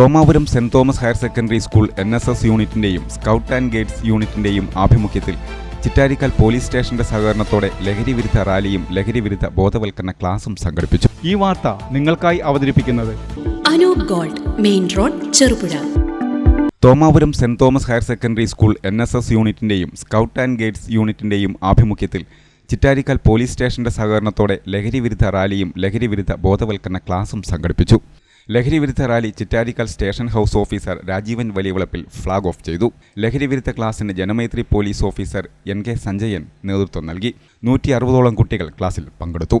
Thomapuram saint Thomas higher secondary school N S S യൂണിറ്റിന്റെയും scout and guides യൂണിറ്റിന്റെയും ആഭിമുഖ്യത്തിൽ Chittarikkal police സ്റ്റേഷന്റെ സഹകരണത്തോടെ ലഹരി വിരുദ്ധ റാലിയും ലഹരി വിരുദ്ധ ബോധവൽക്കരണ ക്ലാസും സംഘടിപ്പിച്ചു. ഈ വാർത്ത നിങ്ങൾക്കായി അവതരിപ്പിക്കുന്നത് Anoop gold main road Cherupuzha. Thomapuram saint Thomas higher secondary school N S S യൂണിറ്റിന്റെയും scout and guides യൂണിറ്റിന്റെയും ആഭിമുഖ്യത്തിൽ ചിറ്റാരിക്കാൽ പോലീസ് സ്റ്റേഷന്റെ സഹകരണത്തോടെ ലഹരി വിരുദ്ധ റാലിയും ലഹരി വിരുദ്ധ ബോധവൽക്കരണ ക്ലാസും സംഘടിപ്പിച്ചു. ലഹരി വിരുദ്ധ rally Chittarikkal station house officer Rajeevan Valiyavilappil flag off ചെയ്തു. ലഹരി വിരുദ്ധ ക്ലാസിന് Janamaithri police officer N K Sanjayan നേതൃത്വം നൽകി. നൂറ്റി അറുപതോളം കുട്ടികൾ ക്ലാസ്സിൽ പങ്കെടുത്തു.